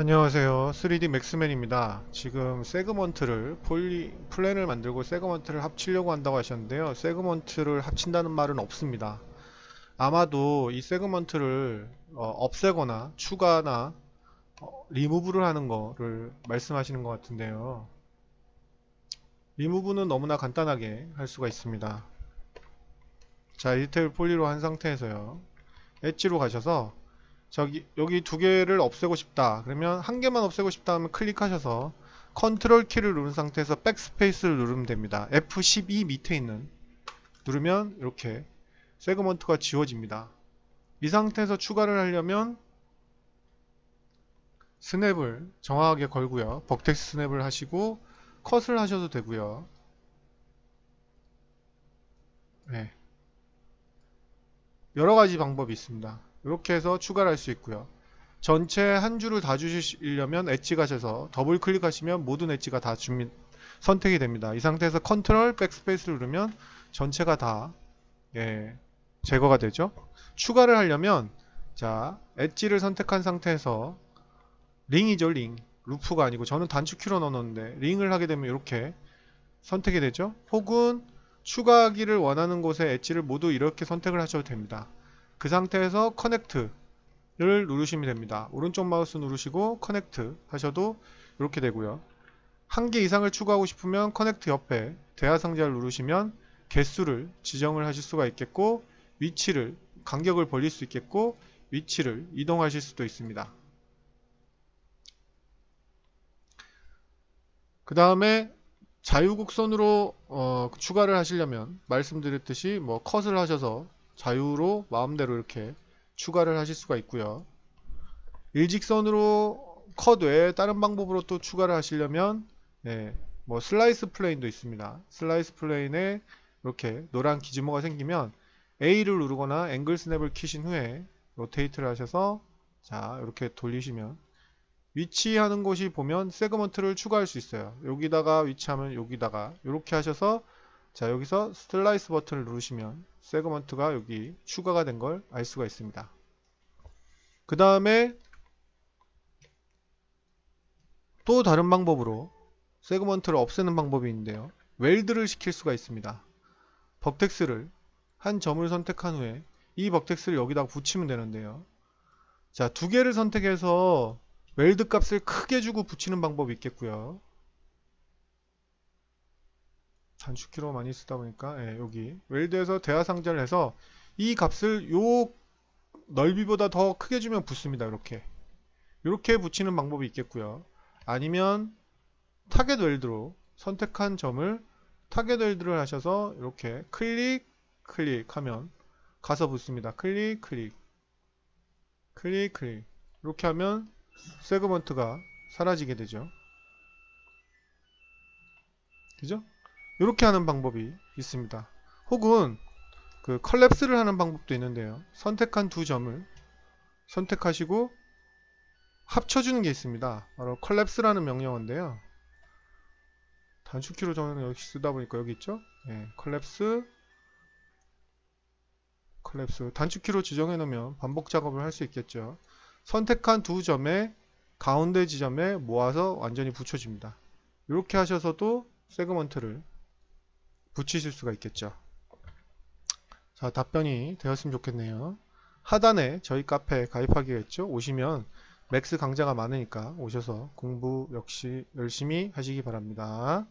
안녕하세요. 3D 맥스맨입니다. 지금 세그먼트를 폴리 플랜을 만들고 세그먼트를 합치려고 한다고 하셨는데요. 세그먼트를 합친다는 말은 없습니다. 아마도 이 세그먼트를 어, 없애거나 추가나 어, 리무브를 하는 거를 말씀하시는 것 같은데요. 리무브는 너무나 간단하게 할 수가 있습니다. 자 디테일 폴리로 한 상태에서요. 엣지로 가셔서 저기 여기 두 개를 없애고 싶다. 그러면 한 개만 없애고 싶다 하면 클릭하셔서 컨트롤 키를 누른 상태에서 백스페이스를 누르면 됩니다. F12 밑에 있는. 누르면 이렇게 세그먼트가 지워집니다. 이 상태에서 추가를 하려면 스냅을 정확하게 걸고요. 벅텍스 스냅을 하시고 컷을 하셔도 되고요. 네. 여러가지 방법이 있습니다 이렇게 해서 추가를 할 수 있고요. 전체 한 줄을 다 주시려면 엣지 가셔서 더블 클릭하시면 모든 엣지가 다 준비, 선택이 됩니다. 이 상태에서 컨트롤 백스페이스를 누르면 전체가 다 예, 제거가 되죠. 추가를 하려면 자 엣지를 선택한 상태에서 링이죠 링 루프가 아니고 저는 단축 키로 넣었는데 링을 하게 되면 이렇게 선택이 되죠. 혹은 추가하기를 원하는 곳에 엣지를 모두 이렇게 선택을 하셔도 됩니다. 그 상태에서 커넥트를 누르시면 됩니다. 오른쪽 마우스 누르시고 커넥트 하셔도 이렇게 되고요. 한 개 이상을 추가하고 싶으면 커넥트 옆에 대화 상자를 누르시면 개수를 지정을 하실 수가 있겠고 위치를 간격을 벌릴 수 있겠고 위치를 이동하실 수도 있습니다. 그 다음에 자유곡선으로 어, 추가를 하시려면 말씀드렸듯이 뭐 컷을 하셔서 자유로 마음대로 이렇게 추가를 하실 수가 있고요. 일직선으로 컷 외에 다른 방법으로 또 추가를 하시려면 네, 뭐 슬라이스 플레인도 있습니다. 슬라이스 플레인에 이렇게 노란 기지모가 생기면 A를 누르거나 앵글 스냅을 키신 후에 로테이트를 하셔서 자 이렇게 돌리시면 위치하는 곳이 보면 세그먼트를 추가할 수 있어요. 여기다가 위치하면 여기다가 이렇게 하셔서 자 여기서 슬라이스 버튼을 누르시면 세그먼트가 여기 추가가 된 걸 알 수가 있습니다. 그 다음에 또 다른 방법으로 세그먼트를 없애는 방법이 있는데요. 웰드를 시킬 수가 있습니다. 벅텍스를 한 점을 선택한 후에 이 벅텍스를 여기다가 붙이면 되는데요. 자, 두 개를 선택해서 웰드 값을 크게 주고 붙이는 방법이 있겠고요. 단축키로 많이 쓰다 보니까 예, 여기 웰드에서 대화 상자를 해서 이 값을 요 넓이보다 더 크게 주면 붙습니다. 이렇게 이렇게 붙이는 방법이 있겠고요. 아니면 타겟 웰드로 선택한 점을 타겟 웰드를 하셔서 이렇게 클릭 클릭하면 가서 붙습니다. 클릭 클릭 클릭 클릭 이렇게 하면 세그먼트가 사라지게 되죠. 그죠? 이렇게 하는 방법이 있습니다. 혹은 그 컬랩스를 하는 방법도 있는데요. 선택한 두 점을 선택하시고 합쳐주는 게 있습니다. 바로 컬랩스라는 명령어인데요. 단축키로 저는 여기 쓰다 보니까 여기 있죠? 네, 컬랩스 컬랩스 단축키로 지정해 놓으면 반복 작업을 할 수 있겠죠. 선택한 두 점의 가운데 지점에 모아서 완전히 붙여줍니다. 이렇게 하셔서도 세그먼트를 붙이실 수가 있겠죠. 자, 답변이 되었으면 좋겠네요. 하단에 저희 카페 가입하기가 있죠. 오시면 맥스 강좌가 많으니까 오셔서 공부 역시 열심히 하시기 바랍니다.